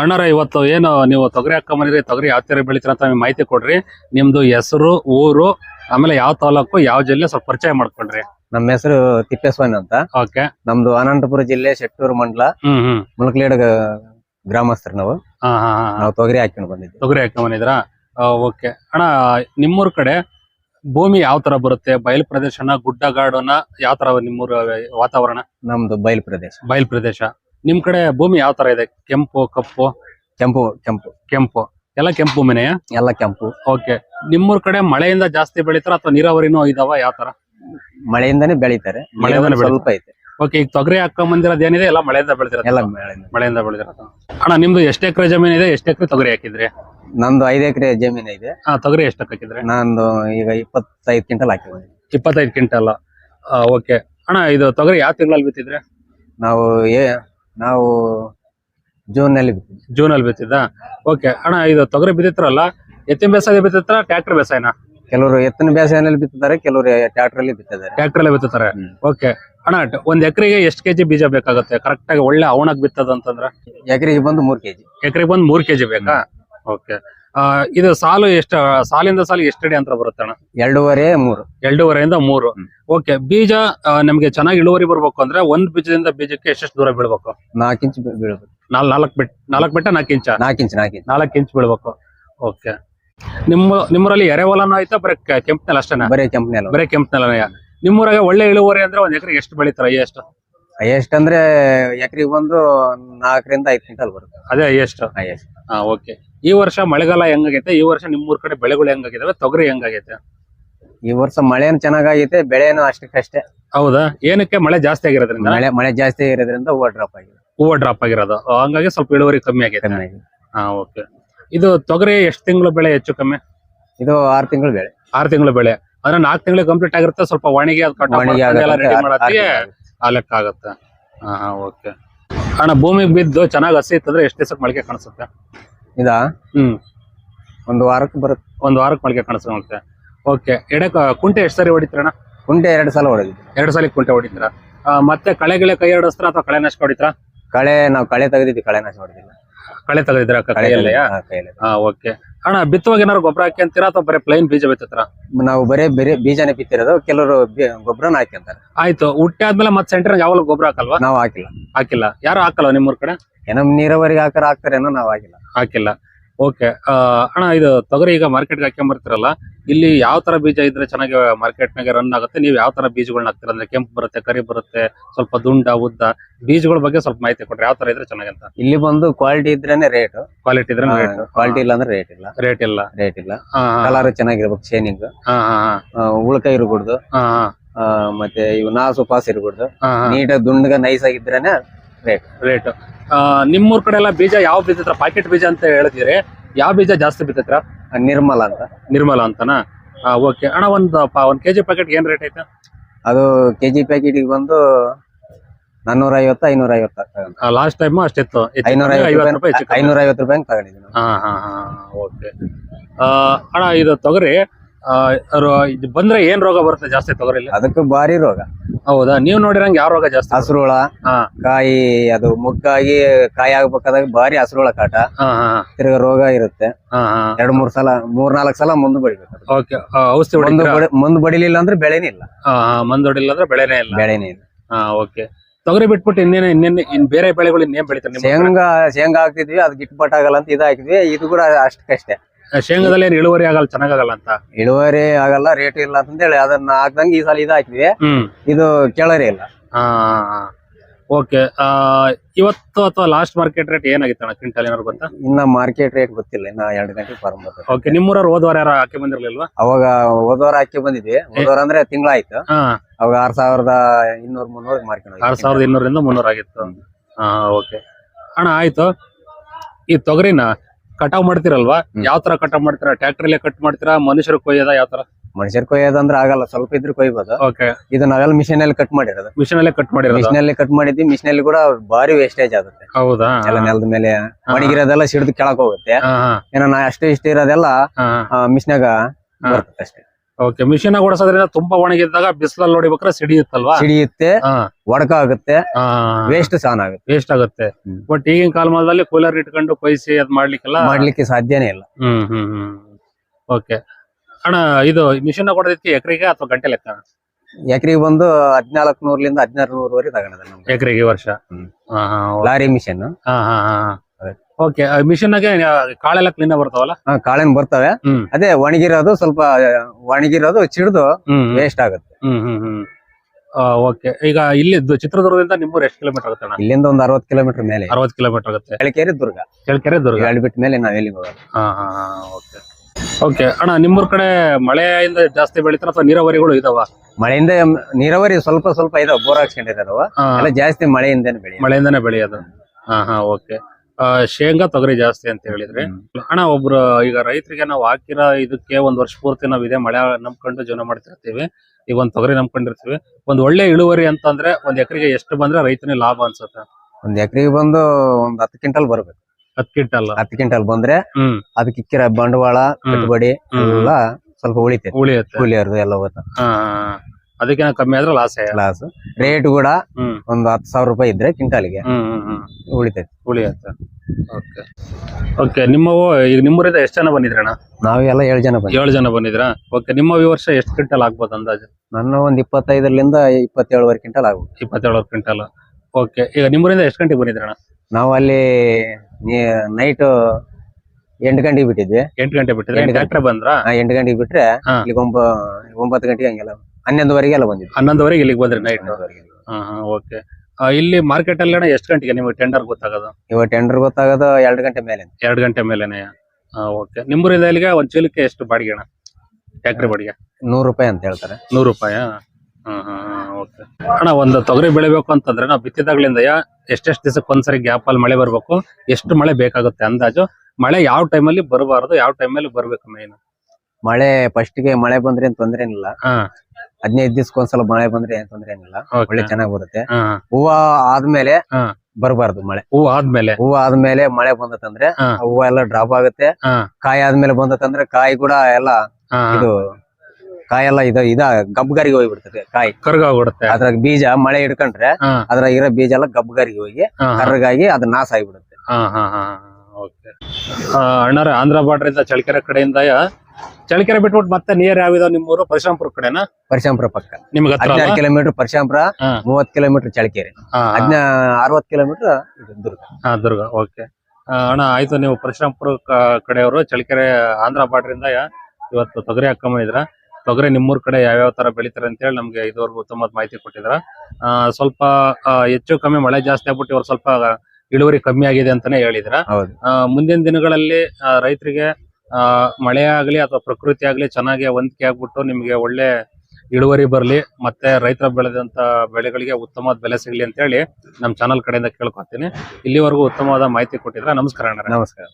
ಅಣ್ಣಾರ ಇವತ್ತು ಏನು ನೀವು ತೊಗರಿ ಹಾಕೊಂಬಂದಿರಿ ತೊಗರಿ ಯಾವ ತರ ಬೆಳಿತೀರ ಅಂತ ನಮಗೆ ಮಾಹಿತಿ ಕೊಡ್ರಿ. ನಿಮ್ದು ಹೆಸರು ಊರು ಆಮೇಲೆ ಯಾವ ತಾಲೂಕು ಯಾವ ಜಿಲ್ಲೆ ಸ್ವಲ್ಪ ಪರಿಚಯ ಮಾಡ್ಕೊಂಡ್ರಿ. ನಮ್ಮ ಹೆಸರು ತಿಪ್ಪೇಸ್ವಾಮಿ ಅಂತ. ಓಕೆ. ನಮ್ದು ಅನಂತಪುರ ಜಿಲ್ಲೆ ಶೆಟ್ಟೂರು ಮಂಡಲ. ಹ್ಮ್ ಹ್ಮ್. ಮುಳಕ್ಲೇಡ್ ಗ್ರಾಮಸ್ಥರು ನಾವು. ಹಾ ಹಾ ಹಾ ನಾವು ತೊಗರಿ ಹಾಕೊಂಡು ಬಂದಿದ್ವಿ ತೊಗರಿ ಹಾಕೊಂಬಂದಿದ್ರಾ ಓಕೆ. ಅಣ್ಣ ನಿಮ್ಮೂರ್ ಕಡೆ ಭೂಮಿ ಯಾವ ತರ ಬರುತ್ತೆ? ಬಯಲು ಪ್ರದೇಶನ ಗುಡ್ಡಗಾಡನ ಯಾವ ತರ ನಿಮ್ಮೂರ ವಾತಾವರಣ? ನಮ್ದು ಬಯಲು ಪ್ರದೇಶ. ಬಯಲು ಪ್ರದೇಶ. ನಿಮ್ ಕಡೆ ಭೂಮಿ ಯಾವ ತರ ಇದೆ? ಕೆಂಪು ಕಪ್ಪು? ಕೆಂಪು ಕೆಂಪು. ಕೆಂಪು. ಎಲ್ಲ ಕೆಂಪು ಮನೆಯ ಎಲ್ಲ ಕೆಂಪು. ಓಕೆ. ನಿಮ್ಮೂರ್ ಕಡೆ ಮಳೆಯಿಂದ ಜಾಸ್ತಿ ಬೆಳಿತಾರ ಅಥವಾ ನೀರಾವರಿನೂ ಇದಾವ ಯಾವ ತರ? ಮಳೆಯಿಂದಾನೇ ಬೆಳಿತಾರೆ. ಮಳೆ ಸ್ವಲ್ಪ ಐತೆ. ಓಕೆ ಈಗ ತೊಗರಿ ಹಾಕೊಂಬಂದಿರೋದು ಏನಿದೆ? ಎಲ್ಲ ಮಳೆಯಿಂದ ಬೆಳೆದಿರೋದು ಎಲ್ಲ ಮಳೆಯಿಂದ. ಮಳೆಯಿಂದ ಬೆಳೆದಿರೋದು ಅಣ್ಣ ನಿಮ್ದು ಎಷ್ಟು ಎಕರೆ ಜಮೀನ್ ಇದೆ? ಎಷ್ಟು ಎಕರೆ ತೊಗರಿ ಹಾಕಿದ್ರಿ? ನಂದು ಐದು ಎಕರೆ ಜಮೀನ್ ಇದೆ. ಹಾ ತೊಗರಿ ಎಷ್ಟು ಹಾಕಿದ್ರಿ? ನಂದು ಈಗ ಇಪ್ಪತ್ತೈದು ಕ್ವಿಂಟಲ್ ಹಾಕಿದ್ವಿ. ಇಪ್ಪತ್ತೈದು ಕ್ವಿಂಟಲ್. ಓಕೆ. ಅಣ್ಣ ಇದು ತೊಗರಿ ಯಾವ ತಿಂಗಳಲ್ಲಿ ಬಿತ್ತಿದ್ರೆ? ನಾವು ಏ ನಾವು ಜೂನ್ನಲ್ಲಿ ಬಿತ್ತಿದ್ವಿ ಜೂನ್ ಅಲ್ಲಿ ಬಿತ್ತಿದ್ದ? ಓಕೆ ಅಣ್ಣ ಇದು ತೊಗರಿ ಬಿತ್ತಿತ್ರಲ್ಲ ಎತ್ತಿನ ಬೇಸಾಯ ಬಿತ್ತಿತ್ರ ಟ್ರ್ಯಾಕ್ಟರ್ ಬೇಸಾಯನ? ಕೆಲವರು ಎತ್ತಿನ ಬೇಸಾಯನಲ್ಲಿ ಬಿತ್ತಿದ್ದಾರೆ ಕೆಲವರು ಟ್ರ್ಯಾಕ್ಟರ್ ಅಲ್ಲಿ ಬಿತ್ತಿದ್ದಾರೆ. ಟ್ರ್ಯಾಕ್ಟರ್ ಅಲ್ಲಿ ಬಿತ್ತುತ್ತಾರೆ ಓಕೆ ಅಣ್ಣ ಒಂದು ಎಕರೆಗೆ ಎಷ್ಟು ಕೆಜಿ ಬೀಜ ಬೇಕಾಗುತ್ತೆ? ಕರೆಕ್ಟ್ ಆಗಿ ಒಳ್ಳೆ ಅವಣಕ್ ಬಿತ್ತದ ಅಂತಂದ್ರೆ? ಎಕರೆಗೆ ಬಂದು ಮೂರ್ ಕೆಜಿ ಎಕರೆಗೆ ಬಂದ್ ಮೂರ್ ಕೆಜಿ ಬೇಕಾ? ಓಕೆ ಇದು ಸಾಲು ಎಷ್ಟು ಸಾಲಿಂದ ಸಾಲು ಎಷ್ಟಡಿ ಅಡಿ ಅಂತ ಬರುತ್ತೆ ಅಣ್ಣ? ಎರಡೂವರೆ ಮೂರು. ಎರಡೂವರೆಯಿಂದ ಮೂರು. ಓಕೆ ಬೀಜ ನಮಗೆ ಚೆನ್ನಾಗಿ ಇಳುವರಿ ಬರ್ಬೇಕು ಅಂದ್ರೆ ಒಂದ್ ಬೀಜದಿಂದ ಬೀಜಕ್ಕೆ ಎಷ್ಟೆಷ್ಟು ದೂರ ಬೀಳ್ಬೇಕು? ನಾಲ್ಕು ಇಂಚ್ ಬೀಳ್ಬೇಕು. ನಾಲ್ ನಾಲ್ಕು ಬಿಟ್ ನಾಲ್ಕು ಬಿಟ್ಟ ನಾಲ್ಕು ಇಂಚ? ನಾಲ್ಕು ಇಂಚ್ ನಾಲ್ಕು ಇಂಚ್. ನಾಲ್ಕು ಇಂಚ್ ಬೀಳ್ಬೇಕು. ಓಕೆ. ನಿಮ್ಮ ನಿಮ್ಮರಲ್ಲಿ ಎರೆಹೊಲನೂ ಆಯ್ತಾ ಬರೀ ಕೆಂಪ್ ನೆಲ ಅಷ್ಟೇನಾ? ಬರೀ ಕೆಂಪ್ ನೆಲ ಬರೀ ಕೆಂಪ್ ನೆಲನೇ ನಿಮ್ಮೂರಾಗ ಒಳ್ಳೆ ಇಳುವರಿ ಅಂದ್ರೆ ಒಂದ್ ಎಕರೆ ಎಷ್ಟು ಬೆಳಿತಾರ ಎಷ್ಟು? ಹೈಯೆಸ್ಟ್ ಅಂದ್ರೆ ಎಕರೆಗೆ ಬಂದು ನಾಲ್ಕರಿಂದ ಐದು ಕ್ವಿಂಟಲ್ ಬರುತ್ತೆ. ಅದೇ ಎಷ್ಟು ಹೈಯೆಸ್ಟ್ ಹಾ ಓಕೆ ಈ ವರ್ಷ ಮಳೆಗಾಲ ಹೆಂಗಾಗೈತೆ? ಈ ವರ್ಷ ನಿಮ್ಮೂರ್ ಕಡೆ ಬೆಳೆಗಳು ಹೆಂಗಾಗಿದಾವೆ ತೊಗರಿ ಹೆಂಗಾಗೈತೆ? ಈ ವರ್ಷ ಮಳೆನು ಚೆನ್ನಾಗೈತೆ ಬೆಳೆನು ಅಷ್ಟಕ್ಕಷ್ಟೇ ಹೌದಾ? ಏನಕ್ಕೆ ಮಳೆ ಜಾಸ್ತಿ ಆಗಿರೋದ್ರಿಂದ? ಮಳೆ ಮಳೆ ಜಾಸ್ತಿ ಇರೋದ್ರಿಂದ ಹೂವು ಡ್ರಾಪ್ ಆಗಿದೆ. ಹೂವು ಡ್ರಾಪ್ ಆಗಿರೋದು. ಹಂಗಾಗಿ ಸ್ವಲ್ಪ ಇಳುವರಿ ಕಮ್ಮಿ ಆಗೈತೆ. ಹಾ ಓಕೆ ಇದು ತೊಗರಿ ಎಷ್ಟು ತಿಂಗಳು ಬೆಳೆ ಹೆಚ್ಚು ಕಮ್ಮಿ? ಇದು ಆರು ತಿಂಗಳು ಬೆಳೆ. ಆರು ತಿಂಗಳು ಬೆಳೆ. ಅಂದ್ರೆ ನಾಲ್ಕು ತಿಂಗಳು ಕಂಪ್ಲೀಟ್ ಆಗಿರುತ್ತೆ ಸ್ವಲ್ಪ ಒಣಗಿ ಅದು ಕಟ್ಟಿ ಒಣಗಿ ಆರ್ ತಿಂಗಳು. ಆ ಲೆಕ್ಕ ಆಗುತ್ತೆ. ಹಾ ಹಾ ಓಕೆ. ಅಣ್ಣ ಭೂಮಿ ಬಿದ್ದು ಚೆನ್ನಾಗಿ ಹಸಿ ಇತ್ತಂದ್ರೆ ಎಷ್ಟು ದಿವಸಕ್ಕೆ ಮೊಳಕೆ ಕಾಣಿಸುತ್ತೆ? ಇದ? ಹ್ಮ್. ಒಂದು ವಾರಕ್ಕೆ ಬರುತ್ತೆ. ಒಂದು ವಾರಕ್ಕೆ ಮೊಳಕೆ ಕಾಣಿಸುತ್ತೆ ಓಕೆ ಎಡ ಕುಂಟೆ ಎಷ್ಟು ಸರಿ ಹೊಡಿತೀರಣ್ಣ? ಕುಂಟೆ ಎರಡು ಸಲ ಹೊಡೆದಿದ್ವಿ ಎರಡು ಸಲ ಕುಂಟೆ ಹೊಡಿತೀರ? ಆ, ಮತ್ತೆ ಕಳೆ ಗಿಳೆ ಕೈ ಆಡಿಸ್ತಾರ ಅಥವಾ ಕಳೆ ನಷ್ಟ ಹೊಡಿತೀರಾ? ಕಳೆ ನಾವು ಕಳೆ ತೆಗೆದಿದ್ವಿ ಕಳೆ ನಾಶ ಹೊಡೆದಿಲ್ಲ. ಕಳೆ ತೆಗೆದಿದ್ರ ಕೈಯಲ್ಲೇ ಹಾ ಓಕೆ ಅಣ್ಣ ಬಿತ್ತುವಾಗ ಏನಾರು ಗೊಬ್ಬರ ಹಾಕಿ ಅಂತೀರಾ ಅಥವಾ ಬರೀ ಪ್ಲೈನ್ ಬೀಜ ಬಿತ್ತತ್ರ ನಾವು ಬರೇ ಬೇರೆ ಬೀಜನೇ ಬಿತ್ತಿರೋದು ಕೆಲವರು ಗೊಬ್ಬರನ ಹಾಕ್ಯಂತಾರೆ. ಆಯ್ತು ಹುಟ್ಟಿ ಆದ್ಮೇಲೆ ಮತ್ತೆ ಸೆಂಟರ್ ಯಾವಾಗ ಗೊಬ್ಬರ ಹಾಕಲ್ವಾ? ನಾವು ಹಾಕಿಲ್ಲ. ಹಾಕಿಲ್ಲ. ಯಾರು ಹಾಕಲ್ವಾ ನಿಮ್ಮೂರ್ ಕಡೆ? ಏನೋ ನೀರಾವರಿಗೆ ಹಾಕರ ಹಾಕ್ತಾರೇನೋ ನಾವು ಹಾಕಿಲ್ಲ. ಹಾಕಿಲ್ಲ. ಓಕೆ ಅಣ್ಣ ಇದು ತೊಗರಿ ಈಗ ಮಾರ್ಕೆಟ್ಗೆ ಹಾಕೊಂಬರ್ತಿರಲ್ಲ ಇಲ್ಲಿ ಯಾವ ತರ ಬೀಜ ಇದ್ರೆ ಚೆನ್ನಾಗಿ ಮಾರ್ಕೆಟ್ನಾಗೆ ರನ್ ಆಗುತ್ತೆ? ನೀವು ಯಾವ ತರ ಬೀಜಗಳನ್ನ ಹಾಕ್ತೀರ? ಅಂದ್ರೆ ಕೆಂಪು ಬರುತ್ತೆ ಕರಿ ಬರುತ್ತೆ ಸ್ವಲ್ಪ ದುಂಡ ಉದ್ದ ಬೀಜಗಳ ಬಗ್ಗೆ ಸ್ವಲ್ಪ ಮಾಹಿತಿ ಕೊಡ್ರಿ ಯಾವ ತರ ಇದ್ರೆ ಚೆನ್ನಾಗಿ ಅಂತ. ಇಲ್ಲಿ ಬಂದು ಕ್ವಾಲಿಟಿ ಇದ್ರೇನೆ ರೇಟ್ ಕ್ವಾಲಿಟಿ ಇದ್ರೆ ರೇಟ್ ಕ್ವಾಲಿಟಿ ಇಲ್ಲ ಅಂದ್ರೆ ರೇಟ್ ಇಲ್ಲ. ರೇಟ್ ಇಲ್ಲ. ರೇಟ್ ಇಲ್ಲ. ಕಲರ್ ಚೆನ್ನಾಗಿರ್ಬೇಕು ಚೇನಿಂಗ್ ಉಳ್ಕ ಇರ್ಕೂಡ್ದು ಆ, ಮತ್ತೆ ಇವು ನಾಸು ಪಾಸ್ ಇರಬಾರ್ದು. ನೀಟಾಗಿ ದುಂಡಗ ನೈಸ್ ಆಗಿದ್ರೇನೆ ರೇಟ್ ರೇಟ್ ನಿಮ್ಮೂರ್ ಕಡೆ ಎಲ್ಲ ಬೀಜ ಯಾವ ಬಿತ್ತಿದ್ರ ಪಾಕೆಟ್ ಬೀಜ ಅಂತ ಹೇಳಿದಿರಿ ಯಾವ ಬೀಜ ಜಾಸ್ತಿ ಬಿತ್ತತ್ರ? ನಿರ್ಮಲ ಅಂತ. ನಿರ್ಮಲ ಅಂತನಾ? ಓಕೆ ಅಣ್ಣ ಒಂದ್ ಒಂದು ಕೆಜಿ ಪ್ಯಾಕೆಟ್ ಏನ್ ರೇಟ್ ಐತೆ? ಅದು ಕೆಜಿ ಪ್ಯಾಕೆಟ್ ಬಂದು ನಾನ್ನೂರ ಐವತ್ತು ಐನೂರ ಐವತ್ತು ಲಾಸ್ಟ್ ಟೈಮ್ ಅಷ್ಟಿತ್ತು ಐನೂರ ಐವತ್ತು ರೂಪಾಯಿ. ಐನೂರ ಐವತ್ತು ರೂಪಾಯಿ ತಗೊಂಡಿದ್ದೀನಿ. ಹಾ ಹಾ ಹಾ ಓಕೆ ಅಣ್ಣ ಇದು ತೊಗರಿ ಇದು ಬಂದ್ರೆ ಏನ್ ರೋಗ ಬರುತ್ತೆ ಜಾಸ್ತಿ ತೊಗರಿಲಿ ಅದಕ್ಕೆ ಭಾರಿ ರೋಗ. ಹೌದಾ? ನೀವ್ ನೋಡಿರಂಗ ಯಾವ ರೋಗ ಜಾಸ್ತಿ ಹಸಿರು ಹುಳ ಹಾ. ಕಾಯಿ ಅದು ಮುಗ್ಗಾಗಿ ಕಾಯಿ ಆಗ್ಬೇಕಾದಾಗ ಭಾರಿ ಹಸಿರು ಹುಳ ಕಾಟ ತಿರ್ಗ ರೋಗ ಇರುತ್ತೆ. ಎರಡ್ ಮೂರ್ ಸಲ ಮೂರ್ ನಾಲ್ಕು ಸಲ ಮುಂದ್ ಬಡಿಬೇಕು ಓಕೆ. ಔಷಧಿ ಮುಂದ್ ಹೊಡಿತೀರಾ? ಬಡಿ ಮುಂದ್ ಬಡಿಲಿಲ್ಲ ಅಂದ್ರೆ ಬೆಳೆನೇ ಇಲ್ಲ. ಮಂದ್ ಹೊಡಿಲ್ಲ ಅಂದ್ರೆ ಬೆಳೆನೇ ಇಲ್ಲ. ಬೆಳೆನೇ ಇಲ್ಲ. ಹಾ ಓಕೆ. ತೊಗರಿ ಬಿಟ್ಬಿಟ್ಟು ಇನ್ನೇನು ಇನ್ನೇನು ಇನ್ ಬೇರೆ ಬೆಳೆಗಳು ಇನ್ನೇನ್ ಬೆಳಿತಾರೆ ನಿಮ್ಮ? ಶೇಂಗಾ ಶೇಂಗಾ ಹಾಕ್ತಿದ್ವಿ ಅದು ಗಿಟ್ಪಟ್ ಆಗಲ್ಲ ಅಂತ ಇದು ಹಾಕಿದ್ವಿ ಇದು ಕೂಡ ಅಷ್ಟಕ್ಕಷ್ಟೇ ಶೇಂಗಾದಲ್ಲಿ ಏನ್ ಇಳುವರಿ ಆಗಲ್ಲ ಚೆನ್ನಾಗಲ್ಲ ಅಂತ? ಇಳುವರಿ ಆಗಲ್ಲ ರೇಟ್ ಇಲ್ಲ ಅಂತ ಹೇಳಿ ಅದನ್ನ ಹಾಕ್ದಂಗೆ ಈ ಸಲ ಇದು ಹಾಕಿದ್ವಿ ಹ್ಮ್. ಇದು ಕೆಳರಿ ಇಲ್ಲ. ಆ ಓಕೆ ಇವತ್ತು ಅಥವಾ ಲಾಸ್ಟ್ ಮಾರ್ಕೆಟ್ ರೇಟ್ ಏನಾಗಿತ್ತು ಅಣ್ಣ? ಕ್ವಿಂಟಲ್ ಏನಾದ್ರು ಗೊತ್ತಾ? ಇನ್ನ ಮಾರ್ಕೆಟ್ ರೇಟ್ ಗೊತ್ತಿಲ್ಲ ಇನ್ನ ಎರಡು ಗಂಟೆ ಫಾರ್ಮ್ ಬರ್ತದೆ. ಓಕೆ ನಿಮ್ಮೂರ ಹೋದ್ವಾರ ಯಾರು ಹಾಕಿ ಬಂದಿರ್ಲಿಲ್ವಾ? ಅವಾಗ ಹೋದವಾರ ಹಾಕಿ ಬಂದಿದ್ವಿ. ಹೋದವಾರ ಅಂದ್ರೆ ತಿಂಗಳಾಯ್ತು. ಹಾ. ಅವಾಗ ಆರ್ ಸಾವಿರದ ಇನ್ನೂರ್ ಮುನ್ನೂರ್ ಮಾರ್ಕೆಟ್ ಆರ್ ಸಾವಿರದ ಇನ್ನೂರಿಂದ ಮುನ್ನೂರ ಆಗಿತ್ತು. ಹಾ ಓಕೆ. ಅಣ್ಣ ಆಯ್ತು. ಈ ತೊಗರಿನ ಕಟಾವ್ ಮಾಡ್ತಿರಲ್ವಾ. ಯಾವ ತರ ಕಟಾವ್ ಮಾಡ್ತೀರಾ? ಟ್ರಾಕ್ಟರ್ ಅಲ್ಲೇ ಕಟ್ ಮಾಡ್ತೀರಾ? ಮನುಷ್ಯರು ಕೊಯ್ಯದ? ಯಾವ ತರ? ಮನುಷ್ಯರ್ ಕೊಯ್ಯೋದಂದ್ರೆ ಆಗಲ್ಲ ಸ್ವಲ್ಪ ಇದ್ರೆ ಕೊಯ್ಬೋದು. ಓಕೆ ಇದು ನಾವೆಲ್ಲ ಮಿಷಿನ್ ಅಲ್ಲಿ ಕಟ್ ಮಾಡಿರೋದು. ಮಿಷನ್ ಅಲ್ಲೇ ಕಟ್ ಮಾಡಿರೋದು? ಮಿಷಿನ್ ಅಲ್ಲಿ ಕಟ್ ಮಾಡಿದ್ವಿ ಮಿಷಿನ್ ಅಲ್ಲಿ ಕೂಡ ಭಾರಿ ವೇಸ್ಟೇಜ್ ಆಗುತ್ತೆ. ಹೌದಾ? ಎಲ್ಲ ನೆಲದ ಮೇಲೆ ಮಡಿಗಿರೋದೆಲ್ಲ ಸಿಡಿದು ಕೆಳಕ್ ಹೋಗುತ್ತೆ. ಏನೋ ನಾ ಅಷ್ಟೇ ಇಷ್ಟ ಇರೋದೆಲ್ಲ ಮಿಷಿನಾಗ. ಬರ್ತದೆ ಅಷ್ಟೇ. ಓಕೆ ಮಿಷಿನ್ ಓಡಿಸೋದ್ರಿಂದ ತುಂಬಾ ಒಣಗಿದ್ದಾಗ ಬಿಸಿಲಲ್ಲಿ ನೋಡಿಬೇಕ್ರೆ ಸಿಡಿಯುತ್ತಲ್ವಾ ಸಿಡಿಯುತ್ತೆ ಒಡಕ ಆಗುತ್ತೆ ವೇಸ್ಟ್ ಸಾನ್ ಆಗುತ್ತೆ ವೇಸ್ಟ್ ಆಗುತ್ತೆ. ಬಟ್ ಈಗಿನ ಕಾಲಮಾನದಲ್ಲಿ ಕೂಲರ್ ಇಟ್ಕೊಂಡು ಕೊಯ್ಸಿ ಅದ್ ಮಾಡ್ಲಿಕ್ಕೆಲ್ಲ ಮಾಡ್ಲಿಕ್ಕೆ ಸಾಧ್ಯನೇ ಇಲ್ಲ. ಹ್ಮ್ ಹ್ಮ್ ಹ್ಮ್. ಓಕೆ ಅಣ್ಣ ಇದು ಮಿಷಿನ್ ಕೊಡೋದಕ್ಕೆ ಎಕರೆಗೆ ಅಥವಾ ಗಂಟೆ ಲೆಕ್ಕ? ಎಕರೆಗೆ ಬಂದು ಹದಿನಾಲ್ಕು ನೂರ್ಲಿಂದ ಹದಿನಾರು ನೂರವರೆಗೆ ತಗೊಂಡದ ನಮ್ಗೆ. ಎಕರೆಗೆ ವರ್ಷ? ಹ್ಮ್. ಹಾ ಹಾ ಲಾರಿ ಮಿಷನ್ ಹಾ ಹಾ. ಓಕೆ ಮಿಷನ್ ಕಾಳೆಲ್ಲ ಕ್ಲೀನ್ ಬರ್ತಾವಲ್ಲ? ಕಾಳೆನ್ ಬರ್ತವೆ. ಹ್ಮ್. ಅದೇ ಒಣಗಿರೋದು ಸ್ವಲ್ಪ ಒಣಗಿರೋದು ಚಿಡ್ದು ಹ್ಮ್ ವೇಸ್ಟ್ ಆಗುತ್ತೆ. ಹ್ಮ್ ಹ್ಮ್ ಹ್ಮ್. ಓಕೆ ಈಗ ಇಲ್ಲಿ ದು- ಚಿತ್ರದುರ್ಗದಿಂದ ನಿಮ್ಮೂರು ಎಷ್ಟು ಕಿಲೋಮೀಟರ್ ಆಗುತ್ತೆ ಅಣ್ಣ? ಇಲ್ಲಿಂದ ಒಂದು ಅರವತ್ತು ಕಿಲೋಮೀಟರ್ ಮೇಲೆ. ಅರವತ್ತು ಕಿಲೋಮೀಟರ್ ಆಗುತ್ತೆ. ಕೆಳಕೆರೆ ದುರ್ಗ. ಕೆಳಕೆರೆ ದುರ್ಗ. ಎರಡು ಬಿಟ್ಟ ಮೇಲೆ ನಾವ್ ಎಲ್ಲಿಗೆ ಹೋಗೋದು? ಹಾ ಹಾ ಓಕೆ ಓಕೆ ಅಣ್ಣ ನಿಮ್ಮೂರ್ ಕಡೆ ಮಳೆಯಿಂದ ಜಾಸ್ತಿ ಬೆಳಿತಾರ ಅಥವಾ ನೀರಾವರಿಗಳು ಇದಾವ? ಮಳೆಯಿಂದ ನೀರಾವರಿ ಸ್ವಲ್ಪ ಸ್ವಲ್ಪ ಇದಾವ ಬೋರ್ ಹಾಕ್ಸ್ಕೊಂಡಿರೋದವ ಹಾ, ಎಲ್ಲ ಜಾಸ್ತಿ ಮಳೆಯಿಂದನೇ ಬೆಳಿ ಮಳೆಯಿಂದಾನೇ ಬೆಳೆಯೋದು. ಹಾ ಹಾ ಓಕೆ ಶೇಂಗಾ ತೊಗರಿ ಜಾಸ್ತಿ ಅಂತ ಹೇಳಿದ್ರೆ. ಹಣ ಒಬ್ರು ಈಗ ರೈತರಿಗೆ ನಾವು ಹಾಕಿರೋ ಇದಕ್ಕೆ ಒಂದ್ ವರ್ಷ ಪೂರ್ತಿ ನಾವ್ ಇದೇ ಮಳೆ ನಂಬ್ಕೊಂಡು ಜೀವನ ಮಾಡ್ತಿರ್ತೀವಿ. ಈಗ ಒಂದ್ ತೊಗರಿ ನಂಬ್ಕೊಂಡಿರ್ತೀವಿ. ಒಂದ್ ಒಳ್ಳೆ ಇಳುವರಿ ಅಂತಂದ್ರೆ ಒಂದ್ ಎಕರೆಗೆ ಎಷ್ಟು ಬಂದ್ರೆ ರೈತನಿಗೆ ಲಾಭ ಅನ್ಸುತ್ತೆ. ಒಂದ್ ಎಕರೆಗೆ ಬಂದು ಒಂದ್ ಹತ್ತು ಕ್ವಿಂಟಲ್ ಬರ್ಬೇಕು. ಹತ್ ಕ್ವಿಂಟಲ್. ಹತ್ತು ಕ್ವಿಂಟಲ್ ಬಂದ್ರೆ ಅದಕ್ಕೆ ಇಕ್ಕಿರ ಬಂಡವಾಳ. ಕಟ್ಟುಬಡಿ ಎಲ್ಲ ಸ್ವಲ್ಪ ಉಳಿತೆ ಉಳಿಯುತ್ತೆ. ಉಳಿಯೋದು ಎಲ್ಲ ಹೋಗುತ್ತೆ. ಅದಕ್ಕಿಂತ ಕಮ್ಮಿ ಆದ್ರೆ ಲಾಸ್ ಲಾಸ್ ರೇಟ್ ಕೂಡ ಹ್ಮ್. ಒಂದು ಹತ್ತು ಸಾವಿರ ರೂಪಾಯಿ ಇದ್ರೆ ಕ್ವಿಂಟಾಲಿಗೆ. ಹ್ಮ್ ಹ್ಮ್ ಹ್ಮ್. ಉಳಿತೈತೆ. ಉಳಿಯತ್ತೆ. ಓಕೆ ಓಕೆ ನಿಮ್ಮವು ಈಗ ನಿಮ್ಮೂರಿಂದ ಎಷ್ಟು ಜನ ಬಂದಿದ್ರಣ್ಣ? ನಾವೆಲ್ಲ ಏಳು ಜನ ಬಂದ್ವಿ. ಏಳು ಜನ ಬಂದಿದ್ರಾ? ಓಕೆ ನಿಮ್ಮ ಈ ವರ್ಷ ಎಷ್ಟು ಕ್ವಿಂಟಲ್ ಆಗ್ಬೋದು ಅಂದಾಜು? ನನ್ನ ಒಂದ್ ಇಪ್ಪತ್ತೈದರಿಂದ ಇಪ್ಪತ್ತೇಳುವರೆ ಕ್ವಿಂಟಲ್ ಆಗ್ಬೋದು. ಇಪ್ಪತ್ತೇಳು ಕ್ವಿಂಟಲ್. ಓಕೆ ಈಗ ನಿಮ್ಮೂರಿಂದ ಎಷ್ಟು ಗಂಟೆಗೆ ಬಂದಿದ್ರಣ್ಣ? ನಾವು ಅಲ್ಲಿ ನೈಟ್ ಎಂಟು ಗಂಟೆಗೆ ಬಿಟ್ಟಿದ್ವಿ. ಎಂಟು ಗಂಟೆ ಬಿಟ್ಟಿದ್ರೆ? ಎಂಟು. ಟ್ರ್ಯಾಕ್ಟರ್ ಬಂದ್ರಾ? ಆ ಎಂಟು ಗಂಟೆಗೆ ಬಿಟ್ರೆ ಹಾ. ಇಲ್ಲಿಗೆ ಒಂಬ ಒಂಬತ್ತು ಗಂಟೆಗೆ ಹಂಗೆಲ್ಲ ಹನ್ನೊಂದುವರೆಗೆ ಎಲ್ಲ ಬಂದಿದ್ವಿ ಹನ್ನೊಂದುವರೆಗೆ ಇಲ್ಲಿಗೆ ಬಂದ್ರಿ ನೈಟ್ ಹನ್ನೊಂದುವರೆಗೆ. ಹಾ ಹಾ ಓಕೆ ಇಲ್ಲಿ ಮಾರ್ಕೆಟ್ ಅಲ್ಲಿ ಎಷ್ಟು ಗಂಟೆಗೆ ನಿಮಗೆ ಟೆಂಡರ್ ಗೊತ್ತಾಗೋದು? ಇವಾಗ ಟೆಂಡರ್ ಗೊತ್ತಾಗೋದು ಎರಡು ಗಂಟೆ ಮೇಲೆ ಎರಡು ಗಂಟೆ ಮೇಲೆನೆ. ಓಕೆ ನಿಮ್ಮೂರಿಂದ ಇಲ್ಲಿಗೆ ಒಂದ್ ಚೀಲಕ್ಕೆ ಎಷ್ಟು ಬಾಡಿಗೆ ಅಣ್ಣ? ಟ್ಯಾಕ್ಟ್ರಿ ಬಾಡಿಗೆ? ನೂರು ರೂಪಾಯಿ ಅಂತ ಹೇಳ್ತಾರೆ. ನೂರು ರೂಪಾಯಿ? ಓಕೆ ಅಣ್ಣ ಒಂದು ತೊಗರಿ ಬೆಳಿಬೇಕು ಅಂತಂದ್ರೆ ನಾವು ಬಿತ್ತಿದಾಗ್ಲಿಂದ ಎಷ್ಟೆಷ್ಟು ದಿವಸಕ್ಕೆ ಒಂದ್ಸರಿ ಗ್ಯಾಪ್ ಅಲ್ಲಿ ಮಳೆ ಬರ್ಬೇಕು ಎಷ್ಟು ಮಳೆ ಬೇಕಾಗುತ್ತೆ ಅಂದಾಜು. ಮಳೆ ಯಾವ ಟೈಮಲ್ಲಿ ಬರಬಾರದು ಯಾವ ಟೈಮಲ್ಲಿ ಬರ್ಬೇಕು ಮೇನ್ ಮಳೆ ಫಸ್ಟ್ಗೆ ಮಳೆ ಬಂದ್ರೆ ತೊಂದ್ರೆ ಇಲ್ಲ ಹಾ. ಹದಿನೈದು ದಿವ್ಸಕ್ಕೊಂದ್ಸಲ ಮಳೆ ಬಂದ್ರೆ ಏನ್ ತೊಂದ್ರೆ ಏನಿಲ್ಲ. ಒಳ್ಳೆ ಚೆನ್ನಾಗ್ ಬರುತ್ತೆ. ಹಾ. ಹೂವ ಆದ್ಮೇಲೆ ಹಾ. ಬರಬಾರ್ದು ಮಳೆ. ಹೂ ಆದ್ಮೇಲೆ? ಹೂವ ಆದ್ಮೇಲೆ ಮಳೆ ಬಂದತಂದ್ರೆ ಹಾ. ಆ ಹೂವ ಎಲ್ಲ ಡ್ರಾಪ್ ಆಗುತ್ತೆ. ಹಾ. ಕಾಯಿ ಆದ್ಮೇಲೆ ಬಂದತಂದ್ರೆ ಕಾಯಿ ಕೂಡ ಎಲ್ಲ ಹಾ. ಇದು ಕಾಯೆಲ್ಲ ಇದು ಇದ ಗಬ್ಗರಿಗೆ ಹೋಗ್ಬಿಡ್ತದೆ ಕಾಯಿ. ಕರ್ಗಾಗ್ಬಿಡುತ್ತೆ. ಅದ್ರಾಗ ಬೀಜ ಮಳೆ ಹಿಡ್ಕೊಂಡ್ರೆ ಹಾ. ಅದ್ರಾಗ ಇರೋ ಬೀಜ ಎಲ್ಲ ಗಬ್ಗರಿಗೆ ಹೋಗಿ ಹಾ ಕರ್ರಗಾಗಿ ಅದು ನಾಶ ಆಗಿಬಿಡುತ್ತೆ. ಹಾ ಹಾ ಹಾ. ಅಣ್ಣಾರ ಆಂಧ್ರ ಬಾರ್ಡರ್ ಇಂದ ಚಳಕೆರೆ ಕಡೆಯಿಂದ ಚಳಕೆರೆ ಬಿಟ್ಬಿಟ್ಟು ಮತ್ತೆ ನಿಯರ್ ಯಾವಿದಾವ ನಿಮ್ಮೂರು? ಪರಶುರಾಂಪುರ ಕಡೆನಾ? ಪರಶಾಂಪುರ ಪಕ್ಕ. ನಿಮ್ಗೆ ಹತ್ರ ಹದಿನಾರು ಕಿಲೋಮೀಟರ್ ಪರಶಾಂಪುರ. ಮೂವತ್ ಕಿಲೋಮೀಟರ್ ಚಳಕೆರೆ. ಹದಿನ ಅರವತ್ ಕಿಲೋಮೀಟರ್ ದುರ್ಗ. ಹಾ ದುರ್ಗ ಓಕೆ. ಅಣ್ಣ ಆಯ್ತು ನೀವು ಪರಶುರಾಂಪುರ ಕಡೆಯವರು ಚಳಕೆರೆ ಆಂಧ್ರ ಬಾರ್ಡರ್ ಇಂದ ಇವತ್ತು ತೊಗರಿ ಹಾಕೊಂಬಂದಿದ್ರ. ತೊಗರಿ ನಿಮ್ಮೂರ್ ಕಡೆ ಯಾವ್ಯಾವ ತರ ಬೆಳಿತಾರೆ ಅಂತ ಹೇಳಿ ನಮ್ಗೆ ಇದುವರೆಗೂ ತುಂಬಾ ಮಾಹಿತಿ ಕೊಟ್ಟಿದ್ರ. ಆ, ಸ್ವಲ್ಪ ಹೆಚ್ಚು ಕಮ್ಮಿ ಮಳೆ ಜಾಸ್ತಿ ಆಗ್ಬಿಟ್ಟು ಇವ್ರು ಸ್ವಲ್ಪ ಇಳುವರಿ ಕಮ್ಮಿ ಆಗಿದೆ ಅಂತಾನೆ ಹೇಳಿದ್ರ. ಹೌದು. ಆ, ಮುಂದಿನ ದಿನಗಳಲ್ಲಿ ರೈತರಿಗೆ ಆ, ಮಳೆ ಆಗ್ಲಿ ಅಥವಾ ಪ್ರಕೃತಿ ಆಗ್ಲಿ ಚೆನ್ನಾಗಿ ಹೊಂದಿಕೆ ಆಗ್ಬಿಟ್ಟು ನಿಮ್ಗೆ ಒಳ್ಳೆ ಇಳುವರಿ ಬರ್ಲಿ ಮತ್ತೆ ರೈತರ ಬೆಳೆದಂತ ಬೆಳೆಗಳಿಗೆ ಉತ್ತಮವಾದ ಬೆಲೆ ಸಿಗ್ಲಿ ಅಂತ ಹೇಳಿ ನಮ್ ಚಾನಲ್ ಕಡೆಯಿಂದ ಕೇಳ್ಕೊತೀನಿ. ಇಲ್ಲಿವರೆಗೂ ಉತ್ತಮವಾದ ಮಾಹಿತಿ ಕೊಟ್ಟಿದ್ರೆ ನಮಸ್ಕಾರ ಅಣ್ಣ ನಮಸ್ಕಾರ.